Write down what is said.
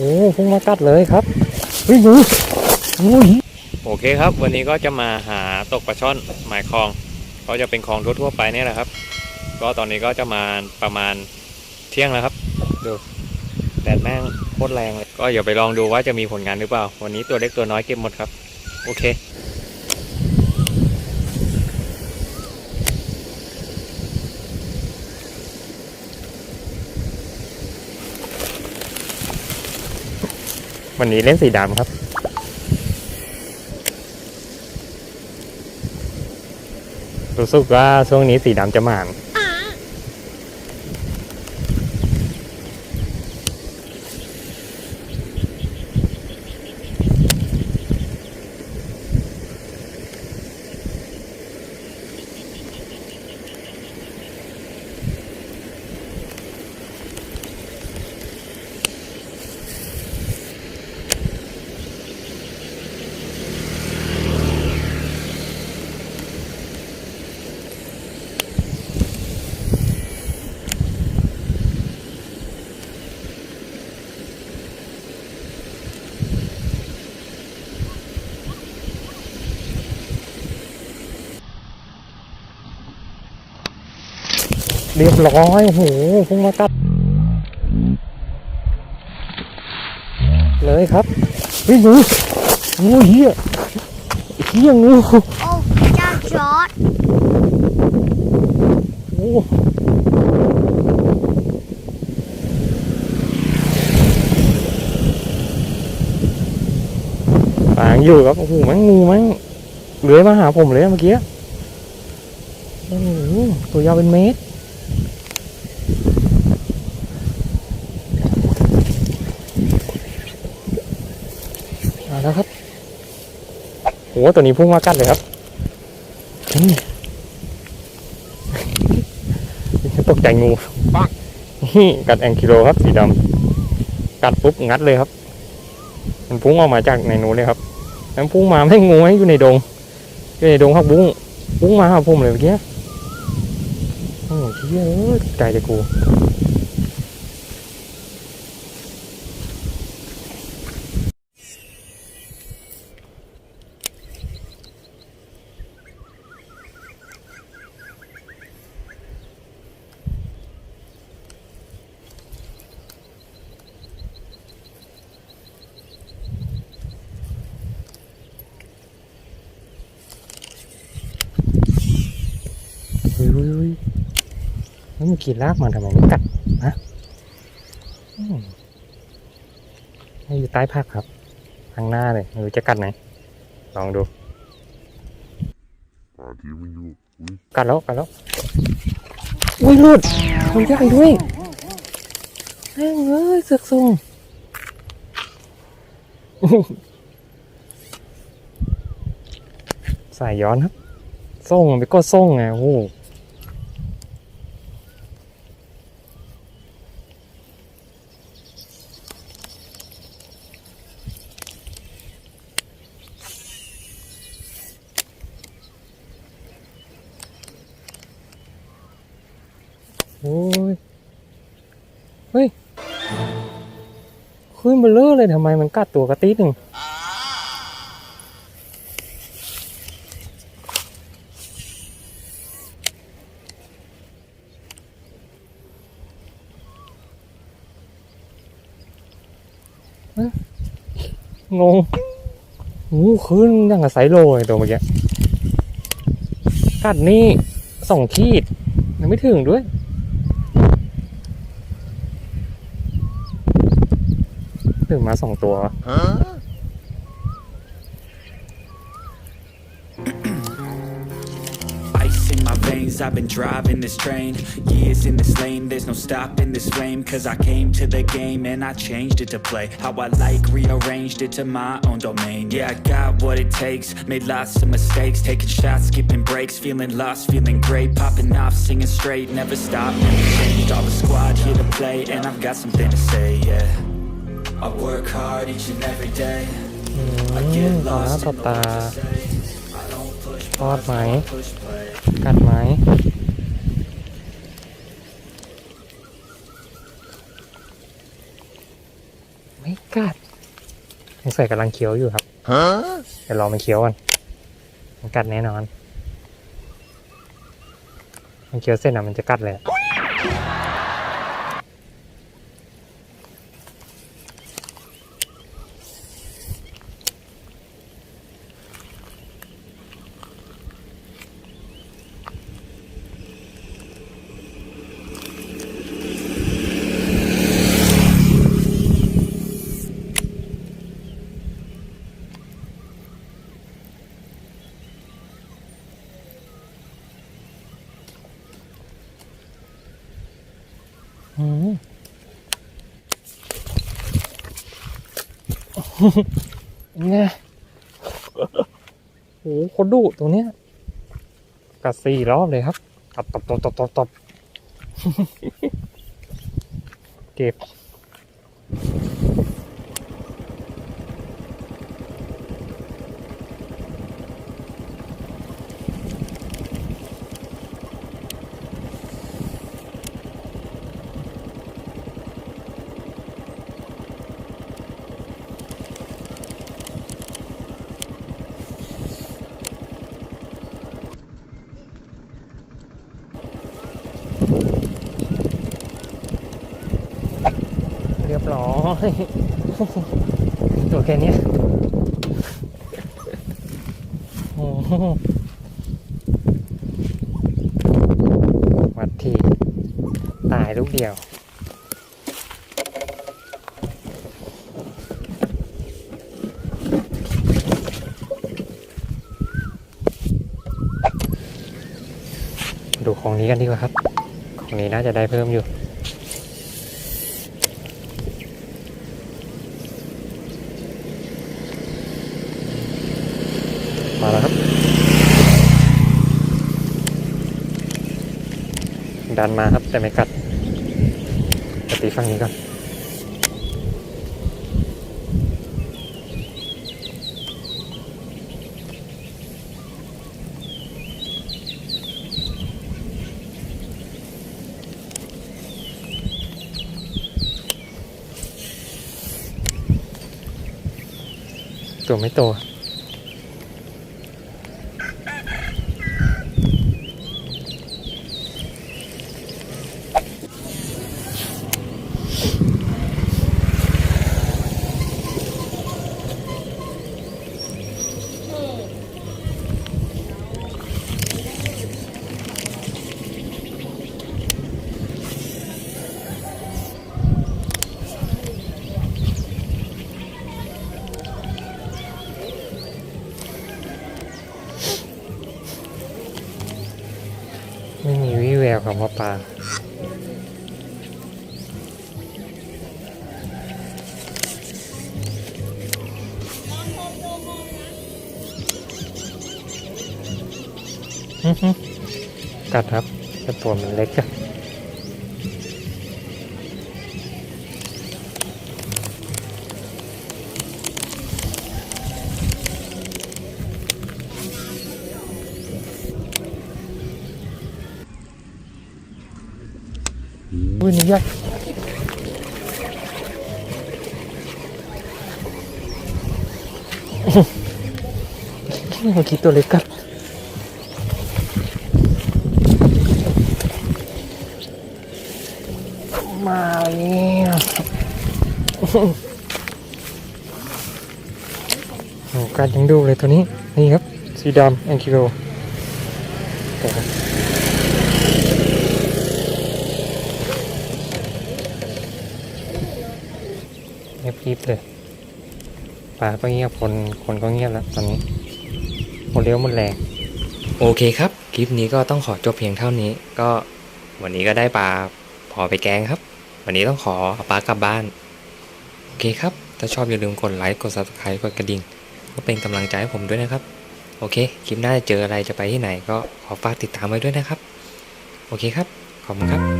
โอ้พุ่งมากัดเลยครับเฮ้ยงูโอเคครับ วันนี้ก็จะมาหาตกปลาช่อนหมายคลอง ก็จะเป็นคลองทั่วๆไปเนี่ยแหละครับ ก็ตอนนี้ก็จะมาประมาณเที่ยงแล้วครับดูแดดแม่งโคตรแรงเลย ก็อย่าไปลองดูว่าจะมีผลงานหรือเปล่า วันนี้ตัวเล็กตัวน้อยเก็บหมดครับ โอเค วันนี้เล่นสีดำครับ รู้สึกว่าช่วงนี้สีดำจะหมาน เรียบร้อยโอ้โหพุ่งมากัด เลยครับเฮ้ยงูงูเหี้ยเหี้ยงูโอ้เจ้าจอร์ดโอ้ปางอยู่ครับโอ้โหแมันงูแมันเลื้อยมาหาผมเลยอะเมื่อกี้โอ้โหตัว ยาวเป็นเมตร แล้วครับโอ้ตัวนี้พุ่งมากัดเลยครับอืมตกใจงูปังนี่กัดแองกิโลครับสีดำกัดปุ๊บงัดเลยครับ มันพุ่งออกมาจากในนู้นเลยครับมันพุ่งมาไม่งูให้อยู่ในดงอยู่ในดงครับบุ้งบุ้งมาหาผมเลยเมื่อกี้โอ้โหเหี้ยเอ้ยตกใจเลยกู เฮ้ยเฮ้ยเฮ้ยแล้วมันกินลากมันทำไมไม่กัดนะอืมให้อยู่ใต้ผักครับข้างหน้าเลยไม่รู้จะกัดไหน ลองดูกัดแล้วกัดแล้วอุ้ยหลุดตัวใหญ่ด้วยแม่งเอ้ยเสือกทรงสายย้อนครับส่งไปก็ส่งไงโอ้ โอ้ย เฮ้ยขึ้นเบลเลอร์เลยทำไมมันกัดตัวกระติดหนึ่งงงหูขึ้นยังกับไซโลเลยตัวเมื่อกี้กัดนี่สองขีดยังไม่ถึงด้วย ถึงมาสองตัว Ice in my veins, I've been driving this train Years in this lane, there's no stopping this flame Cause I came to the game and I changed it to play How I like, rearranged it to my own domain Yeah, I got what it takes, made lots of mistakes Taking shots, skipping breaks, feeling lost, feeling great Popping off, singing straight, never stop, never changed All the squad here to play and I've got something to say, yeah I work hard each and every day อื I ม get ต่อหน้า lost ต่อ in the ตา words I say I don't push ทอดไหม push play กัดไหมไม่กัดสงสัยกำลังเคี้ยวอยู่ครับเดี๋ยวรอมันเคี้ยวกันมันกัดแน่นอน มันเคี้ยวเส้นอะมันจะกัดเลย เนี่ยโอ้โหคนดุตรงเนี้ยกัดสี่รอบเลยครับตบตบตบตบตบตบเก็บ เรียบร้อยตัวแค่นี้โอ้วัดทีตายลูกเดียวดูของนี้กันดีกว่าครับ ของนี้น่าจะได้เพิ่มอยู่ มาแล้วครับ ดันมาครับแต่ไม่กัดจะตีฝั่งนี้ก่อนตัวไม่โต วี่แววคำว่าปลาอือหือกัดครับแต่ตัวมันเล็กอะ ยนี่ใหญ่เมื่อกี้ตัวเล็กกัดมาแล้วโอ้การยังดูเลยตัวนี้ นี่ครับ สีดำแองกิโลเงี กริบเลยป่าก็เงียบคนคนก็เงียบแล้วตอนนี้หมดเลี้ยวหมดแรงโอเคครับคลิปนี้ก็ต้องขอจบเพียงเท่านี้ ก็วันนี้ก็ได้ปลาพอไปแกงครับ วันนี้ต้องขอเอาปลากลับบ้าน โอเคครับ ถ้าชอบอย่าลืมกดไลค์กด subscribe กดกระดิ่งเพื่อเป็นกำลังใจให้ผมด้วยนะครับ โอเค คลิปหน้าจะเจออะไรจะไปที่ไหนก็ขอฝากติดตามไว้ด้วยนะครับ โอเคครับ ขอบคุณครับ